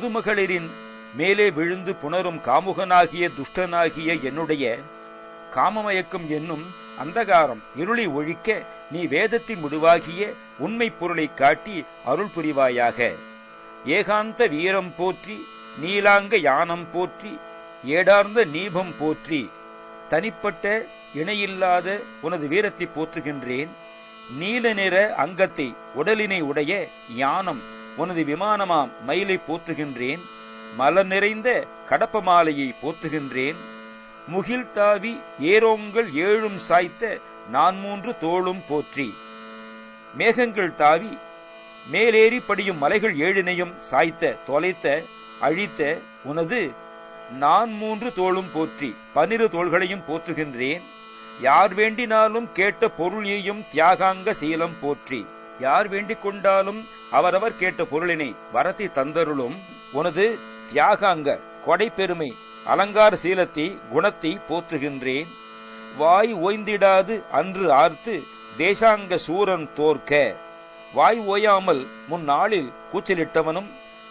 பொதுமகளிரின் மேலே விழுந்து புணரும் காமுகனாகிய துஷ்டனாகிய என்னுடைய காமமயக்கம் என்னும் அந்தகாரம் இருளை ஒழிக்க நீ வேதத்தின் முடிவாகிய உண்மை பொருளைக் காட்டி அருள் புரிவாயாக. ஏகாந்த வீரம் போற்றி நீலாங்க யானம் போற்றி ஏடார்ந்த நீபம் போற்றி தனிப்பட்ட இணையில்லாத உனது வீரத்தை போற்றுகின்றேன். நீல நிற அங்கத்தை உடலினை உடைய யானம் உனது விமானமாம் மயிலை போற்றுகின்றேன் மலர் நிறைந்த கடப்ப மாலையை போற்றுகின்றேன். முகில் தாவி ஏரோங்கள் ஏழும் சாய்த்த நான் மூன்று தோளும் போற்றி. மேகங்கள் தாவி மேலேறி படியும் மலைகள் ஏழினையும் சாய்த்த தொலைத்த அழித்த உனது நான் மூன்று தோளும் போற்றி. பன்னிரு தோள்களையும் போற்றுகின்றேன். யார் வேண்டினாலும் கேட்ட பொருளையும் தியாகாங்க சீலம் போற்றி. யார் வேண்டிக் கொண்டாலும் அவரவர் கேட்ட பொருளினை வரத்தி தந்தருளும். உனது தியாகாங்க கொடை பெருமை அலங்கார சீலத்தை குணத்தை போற்றுகின்றேன். வாய் ஓய்ந்திடாது அன்று ஆர்த்து தேசாங்க சூரன் தோற்க. வாய் ஓயாமல் முன்னாளில் கூச்சலிட்டவனும்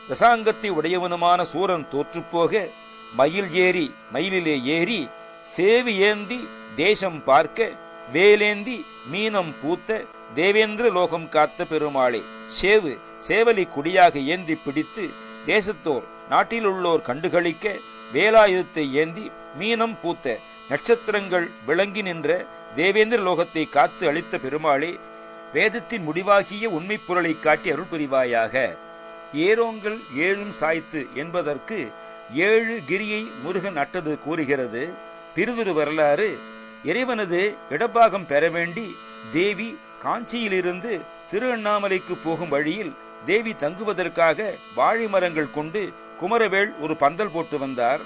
ரசாங்கத்தை உடையவனுமான சூரன் தோற்றுப்போக மயில் ஏறி மயிலிலே ஏறி சேவி ஏந்தி தேசம் பார்க்க வேலேந்தி மீனம் பூத்த தேவேந்திர லோகம் காத்த பெருமாளே சேவு சேவலி குடியாக ஏந்தி பிடித்து தேசத்தோர் நாட்டில் உள்ளோர் கண்டுகளிக்க வேலாயுதத்தை ஏந்தி மீனம் பூத்த நட்சத்திரங்கள் விளங்கி நின்ற தேவேந்திர லோகத்தை காத்து அளித்த பெருமாளே வேதத்தின் முடிவாகிய உண்மை பொருளை காட்டி அருள் புரிவாயாக ஏரோங்கள் ஏழும் சாய்த்து என்பதற்கு ஏழு கிரியை முருகன் அட்டது கூறுகிறது. பிறுதொரு வரலாறு இறைவனது இடப்பாகம் பெற வேண்டி தேவி காஞ்சியிலிருந்து திரு அண்ணாமலைக்கு போகும் வழியில் தேவி தங்குவதற்காக வாழை மரங்கள் கொண்டு குமரவேள் ஒரு பந்தல் போட்டு வந்தார்.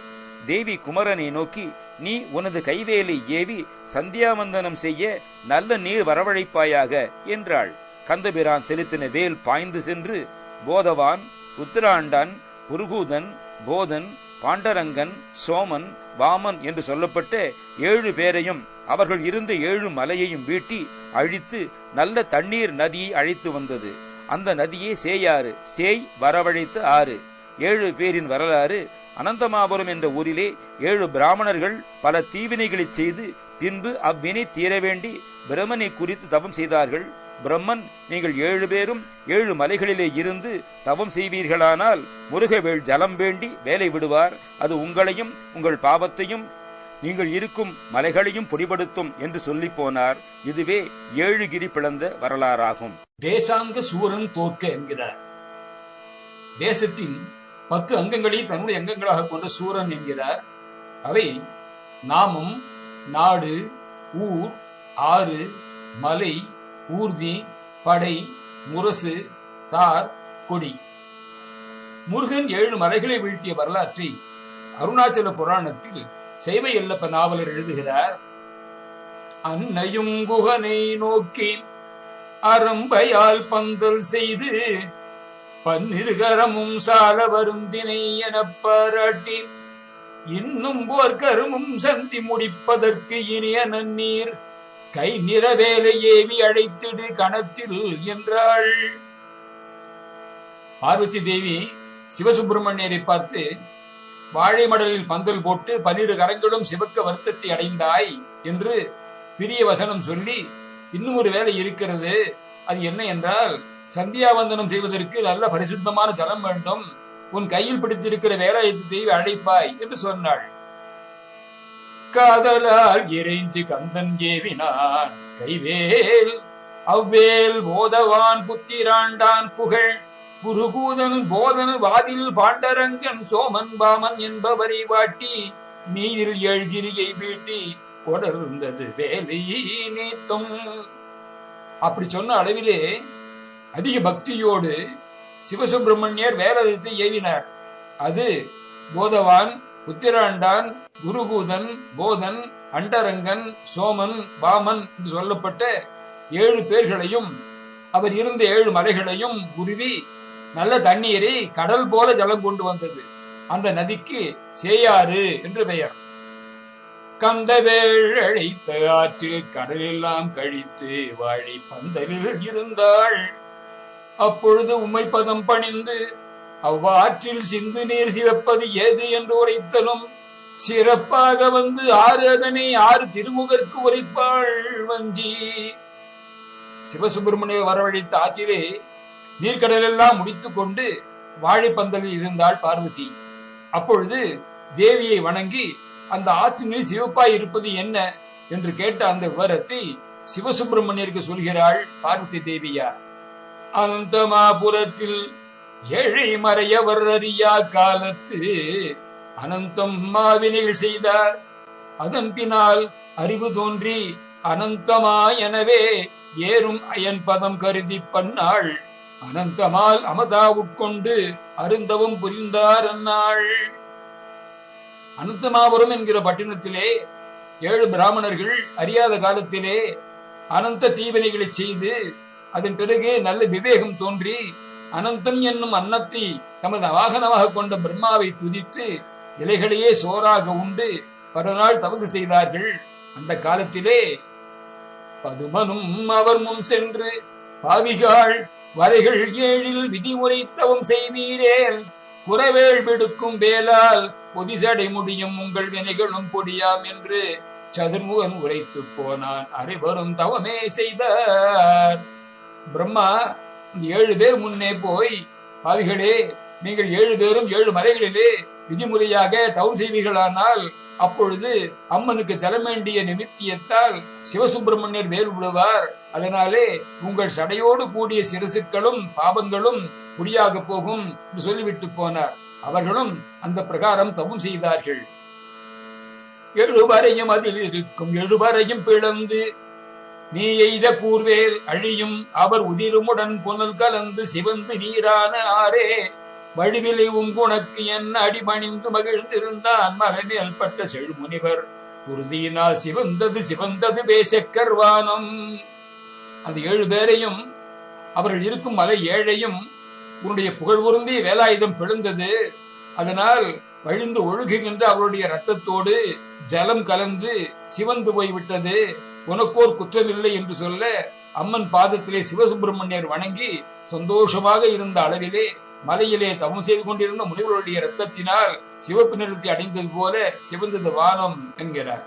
தேவி குமரனை நோக்கி நீ உனது கைவேலை ஏவி சந்தியாவந்தனம் செய்ய நல்ல நீர் வரவழைப்பாயாக என்றாள். கந்தபிரான் செலுத்தின வேல் பாய்ந்து சென்று போதவான் உத்தராண்டான் புருகூதன் போதன் பாண்டரங்கன் சோமன் வாமன் என்று சொல்லப்பட்ட ஏழு பேரையும் அவர்கள் இருந்த ஏழு மலையையும் வீட்டி அழித்து நல்ல தண்ணீர் நதியை அழைத்து வந்தது. அந்த நதியே சேயாறு சேய் வரவழைத்த ஆறு. ஏழு பேரின் வரலாறு அனந்தமாபுரம் என்ற ஊரிலே ஏழு பிராமணர்கள் பல தீவினைகளைச் செய்து பின்பு அவ்வினை தீர வேண்டி பிரமனை குறித்து தவம் செய்தார்கள். பிரம்மன் நீங்கள் ஏழு பேரும் ஏழு மலைகளிலே இருந்து தவம் செய்வீர்களானால் முருகவேள் ஜலம் வேண்டி வேலை விடுவார். அது உங்களையும் உங்கள் பாவத்தையும் நீங்கள் இருக்கும் மலைகளையும் பொடிபடுத்தும் என்று சொல்லி போனார். இதுவே ஏழு கிரி பிளந்த வரலாறாகும். தேசாங்க சூரன் தோற்க என்கிறார். தேசத்தின் பத்து அங்கங்களையும் தன்னுடைய அங்கங்களாக கொண்ட சூரன் என்கிறார். அவை நாமம் நாடு ஊர் ஆறு மலை ஊர்தி படை முரசு தார் கொடி. முருகன் ஏழு மலைகளை வீழ்த்திய வரலாற்றை அருணாச்சல புராணத்தில் செய்வ எல்லப்ப நாவலர் எழுதுகிறார். அன்னையும் குகனை நோக்கி அரம்பையால் பந்தல் செய்து பன்னிருகரமும் சால வருந்தினை என பாராட்டி இன்னும் போர்க்கருமும் சந்தி முடிப்பதற்கு இனிய நன்னீர் கை நிறவேலை ஏவி அழைத்திடு கணத்தில் என்றாள். பார்வதி தேவி சிவசுப்பிரமணியரை பார்த்து வாழை மடலில் பந்தல் போட்டு பன்னிரு கரங்களும் சிவக்க வருத்தத்தை அடைந்தாய் என்று பிரிய வசனம் சொல்லி இன்னும் ஒரு வேலை இருக்கிறது. அது என்ன என்றால் சந்தியாவந்தனம் செய்வதற்கு நல்ல பரிசுத்தமான ஜலம் வேண்டும். உன் கையில் பிடித்திருக்கிற வேலாயத்து தேவி அழைப்பாய் என்று சொன்னாள். காதலால் இறைஞ்சி கந்தன் ஏவினான் கைவேல். அவ்வேல் போதவான் புத்திராண்டான் புகழ். குருகூதன் போதன் வாதில் பாண்டரங்கன் சோமன் பாமன் என்பவரை வாட்டி நீரில் எழுகிரியை வீட்டி கொடர்ந்தது வேலை நீத்தும். அப்படி சொன்ன அளவிலே அதிக பக்தியோடு சிவசுப்பிரமணியர் வேலதத்தை ஏவினார். அது போதவான் உத்திராண்டான் குருகூதன் போதன் அண்டரங்கன் சோமன் பாமன் என்று சொல்லப்பட்ட ஏழு பேர்களையும் அவர் இருந்த ஏழு மலைகளையும் உருவி நல்ல தண்ணீரை கடல் போல ஜலம் கொண்டு வந்தது. அந்த நதிக்கு சேயாறு என்று பெயர். கந்தவேள் அழைத்த ஆற்றில் கடலெல்லாம் கழித்து வாழி பந்தலில் இருந்தாள். அப்பொழுது உமைப்பதம் பதம் பணிந்து அவ்வாற்றில் சிந்து நீர் சிவப்பது ஏது என்று உரைத்தலும் சிறப்பாக வந்து ஆறு அதனை ஆறு திருமுகற்கு உரைப்பாள் வஞ்சி. சிவசுப்பிரமணிய வரவழைத்த ஆற்றிலே நீர்க்கடலெல்லாம் முடித்துக் கொண்டு வாழைப்பந்தலில் இருந்தாள் பார்வதி. அப்பொழுது தேவியை வணங்கி அந்த ஆற்றினில் சிவப்பாய் இருப்பது என்ன? என்று கேட்ட அந்த விவரத்தை சிவசுப்பிரமணியருக்கு சொல்கிறாள் பார்வதி தேவியார். அந்தமாபுரத்தில் ஏழை மறையவர் அறியா காலத்து அனந்தம் மாவினைகள் செய்தார். அதன் பின்னால் அறிவு தோன்றி அனந்தமா எனவே ஏறும் அயன் பதம் கருதி பண்ணாள். அனந்தமால் அமதா உட்கொண்டு அருந்தவும் புரிந்தார் அன்னாள். அனந்தமாபுரம் என்கிற பட்டினத்திலே ஏழு பிராமணர்கள் அறியாத காலத்திலே அனந்த தீவினைகளை செய்து அதன் பிறகு நல்ல விவேகம் தோன்றி அனந்தம் என்னும் அன்னத்தை தமது வாகனமாக கொண்ட பிரம்மாவை துதித்து இலைகளையே சோறாக உண்டு பல நாள் தபசு செய்தார்கள். அந்த காலத்திலே பதுமனும் அவர் முன் சென்று பாவிகாள் வரைகள் ஏழில் விதிமுறை தவம் செய்வீரேன் புறவேள் விடுக்கும் வேலால் பொதிசடை முடியும் உங்கள் வினைகளும் பொடியாம் என்று சதுர்முகன் உரைத்து போனான். அனைவரும் தவமே செய்தார். பிரம்மா ஏழு பேர் முன்னே போய் பாவிகளே நீங்கள் ஏழு பேரும் ஏழு மலைகளிலே விதிமுறையாக தவம் செய்வீர்களானால் அப்பொழுது அம்மனுக்கு தர வேண்டிய நிமித்தியத்தால் சிவசுப்பிரமணியர் வேல் விடுவார். அதனாலே உங்கள் சடையோடு கூடிய சிரசுக்களும் பாபங்களும் முடியாக போகும் என்று சொல்லிவிட்டு போனார். அவர்களும் அந்த பிரகாரம் தவம் செய்தார்கள். எழுவரையும் அதில் இருக்கும் எழுவரையும் பிளந்து நீ எய்த கூர்வேல் அழியும் அவர் உதிருமுடன் புனல் கலந்து சிவந்து நீரான ஆரே வடிவிலை உங்குணக்கு என்ன அடிபணிந்து மகிழ்ந்திருந்தான் மலைமேல் பட்ட செழுமுனிவர். உறுதியினால் சிவந்தது சிவந்தது பேசக்கர்வானம் அந்த ஏழு பேரையும் அவர்கள் இருக்கும் மலை ஏழையும் உன்னுடைய புகழ் உருந்தி வேலாயுதம் பிளந்தது. அதனால் வழிந்து ஒழுகுகின்ற அவருடைய ரத்தத்தோடு ஜலம் கலந்து சிவந்து போய்விட்டது. உனக்கோர் குற்றமில்லை என்று சொல்ல அம்மன் பாதத்திலே சிவசுப்பிரமணியர் வணங்கி சந்தோஷமாக இருந்த அளவிலே மலையிலே தவம் செய்து கொண்டிருந்த முனிவர்களுடைய ரத்தத்தினால் சிவப்பு நிறத்தை அடைந்தது போல சிவந்தது வானம் என்கிறார்.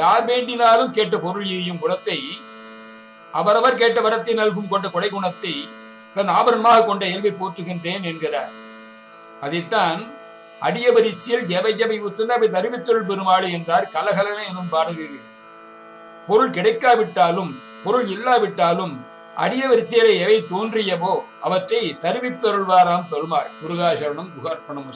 யார் வேண்டினாலும் கேட்ட பொருள் ஈயும் குணத்தை அவரவர் கேட்ட வரத்தை நல்கும் கொண்ட கொடை குணத்தை தன் ஆபரணமாக கொண்ட இயல்பை போற்றுகின்றேன் என்கிறார். அதைத்தான் அடியபரிச்சியில் எவை எவை உத்தந்த அவை பெருமாளு பெருமாளி என்றார். கலகலன எனும் பாடலில் பொருள் கிடைக்காவிட்டாலும் பொருள் இல்லாவிட்டாலும் அடியவரிசையில எவை தோன்றியவோ அவற்றை தருவித்தொருள்வாராம் பெருமாள். முருகாசரணம் குகார்ப்பணம்